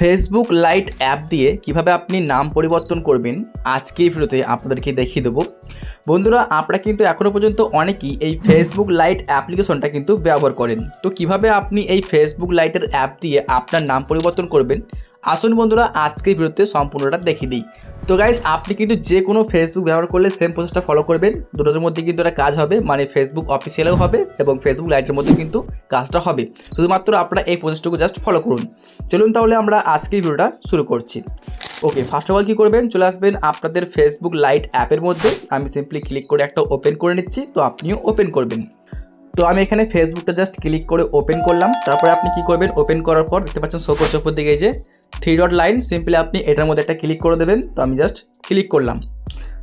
Facebook light app দিয়ে কীভাবে আপনি নাম পরিবর্তন করবেন আজকে এই ভিডিওতে আপনাদেরকে দেখিয়ে দেবো। বন্ধুরা, আপনারা কিন্তু এখনও পর্যন্ত অনেকেই এই ফেসবুক লাইট অ্যাপ্লিকেশনটা কিন্তু ব্যবহার করেন। তো কীভাবে আপনি এই ফেসবুক লাইটের অ্যাপ দিয়ে আপনার নাম পরিবর্তন করবেন, আসুন বন্ধুরা, আজকের ভিডিওতে সম্পূর্ণটা দেখিয়ে দিই। তো গাইজ আপনি কিন্তু যে কোনো ফেসবুক ব্যবহার করলে সেম প্রসেসটা ফলো করবেন। দুটোর মধ্যে কিন্তু একটা কাজ হবে মানে ফেসবুক অফিসিয়ালও হবে এবং ফেসবুক লাইটের মধ্যে কিন্তু কাজটা হবে। শুধুমাত্র আপনারা এই প্রসেসটুকু জাস্ট ফলো করুন। চলুন তাহলে আমরা আজকের ভিডিওটা শুরু করছি। ওকে ফার্স্ট অফ অল কী করবেন? চলে আসবেন আপনাদের ফেসবুক লাইট অ্যাপের মধ্যে। আমি সিম্পলি ক্লিক করে একটা ওপেন করে নিচ্ছি, তো আপনিও ওপেন করবেন। তো আমি এখানে ফেসবুকটা জাস্ট ক্লিক করে ওপেন করলাম। তারপরে আপনি কি করবেন? ওপেন করার পর দেখতে পাচ্ছেন শো করছে দিকে যে থ্রি ডট লাইন সিম্পলি আপনি এটার মধ্যে একটা ক্লিক করে দেবেন, তো আমি জাস্ট ক্লিক করলাম।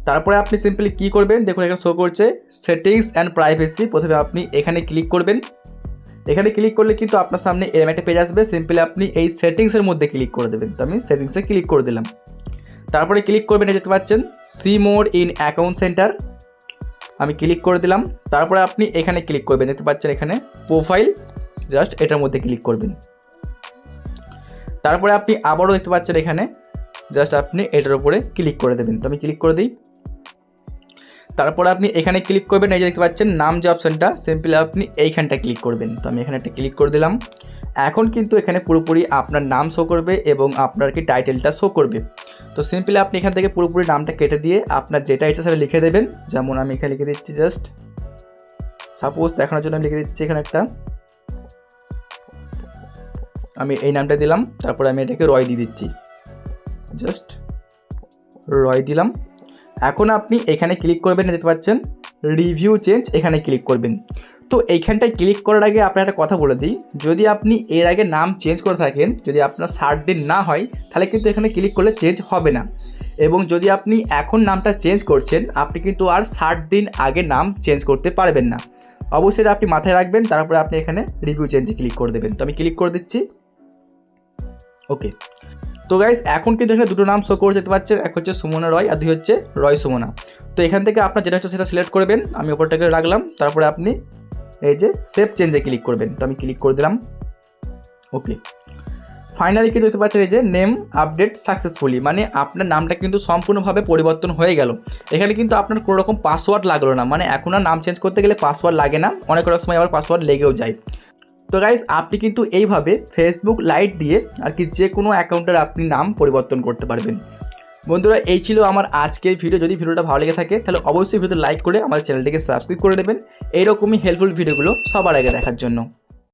তারপরে আপনি সিম্পলি কী করবেন, দেখুন এখানে শো করছে সেটিংস অ্যান্ড প্রাইভেসি প্রথমে আপনি এখানে ক্লিক করবেন। এখানে ক্লিক করলে কিন্তু আপনার সামনে এরম একটা পেজ আসবে সিম্পলি আপনি এই সেটিংসের মধ্যে ক্লিক করে দেবেন। তো আমি সেটিংসে ক্লিক করে দিলাম। তারপরে ক্লিক করবেন দেখতে পাচ্ছেন see mode in account centre আমি ক্লিক করে দিলাম। তারপরে আপনি এখানে ক্লিক করবেন, দেখতে পাচ্ছেন এখানে প্রোফাইল জাস্ট এটার মধ্যে ক্লিক করবেন। তারপরে আপনি আবারও দেখতে পাচ্ছেন এখানে জাস্ট আপনি এটার উপরে ক্লিক করে দেবেন। তো আমি ক্লিক করে দিই। তারপরে আপনি এখানে ক্লিক করবেন, এই যে দেখতে পাচ্ছেন, নাম যে অপশানটা সিম্পলি আপনি এইখানটা ক্লিক করবেন। তো আমি এখানে একটা ক্লিক করে দিলাম। এখন কিন্তু এখানে পুরোপুরি আপনার নাম শো করবে এবং আপনার কি টাইটেলটা শো করবে। তো সিম্পলি আপনি এখান থেকে পুরোপুরি নামটা কেটে দিয়ে আপনার যেটা ইচ্ছা সেটা লিখে দেবেন। যেমন আমি এখানে লিখে দিচ্ছি জাস্ট সাপোজ দেখানোর জন্য আমি লিখে দিচ্ছি এখানে একটা। আমি এই নামটা দিলাম, তারপরে আমি এটাকে রয় দিয়ে দিচ্ছি। জাস্ট রয় দিলাম। এখন আপনি এখানে ক্লিক করবেন, দেখতে পাচ্ছেন? রিভিউ চেঞ্জ, এখানে ক্লিক করবেন। তো এইখানটায় ক্লিক করার আগে আপনার একটা কথা বলে দিই। যদি আপনি এর আগে নাম চেঞ্জ করে থাকেন, যদি আপনার ষাট দিন না হয়, তাহলে কিন্তু এখানে ক্লিক করলে চেঞ্জ হবে না। এবং যদি আপনি এখন নামটা চেঞ্জ করছেন, আপনি কিন্তু আর ষাট দিন আগে নাম চেঞ্জ করতে পারবেন না। অবশ্যই আপনি মাথায় রাখবেন, তারপরে আপনি এখানে রিভিউ চেঞ্জে ক্লিক করে দেবেন। তো আমি ক্লিক করে দিচ্ছি। ওকে তো গাইজ এখন কিন্তু এখানে দুটো নাম শো করছে, দেখতে পাচ্ছেন? এক হচ্ছে সুমনা রয় আর দুই হচ্ছে রয় সুমনা। তো এখান থেকে আপনার যেটা হচ্ছে সেটা সিলেক্ট করবেন, আমি ওপরটাকে রাখলাম, তারপরে আপনি এই যে সেভ চেঞ্জে ক্লিক করবেন। তো আমি ক্লিক করে দিলাম। ওকে ফাইনালি কিন্তু দেখতে পাচ্ছেন এই যে নেম আপডেট সাকসেসফুলি মানে আপনার নামটা কিন্তু সম্পূর্ণভাবে পরিবর্তন হয়ে গেল। এখানে কিন্তু আপনার কোনো রকম পাসওয়ার্ড লাগল না মানে এখন আর নাম চেঞ্জ করতে গেলে পাসওয়ার্ড লাগে না, অনেক অনেক সময় আবার পাসওয়ার্ড লেগেও যায়। তো গাইজ আপনি কিন্তু এইভাবে ফেসবুক লাইট দিয়ে আর কি যে কোনো অ্যাকাউন্টের আপনি নাম পরিবর্তন করতে পারবেন। বন্ধুরা, এই ছিল আমার আজকের ভিডিও যদি ভিডিওটা ভালো লেগে থাকে, তাহলে অবশ্যই ভিডিও লাইক করে আমার চ্যানেলটিকে সাবস্ক্রাইব করে নেবেন এইরকমই হেল্পফুল ভিডিওগুলো সবার আগে দেখার জন্য।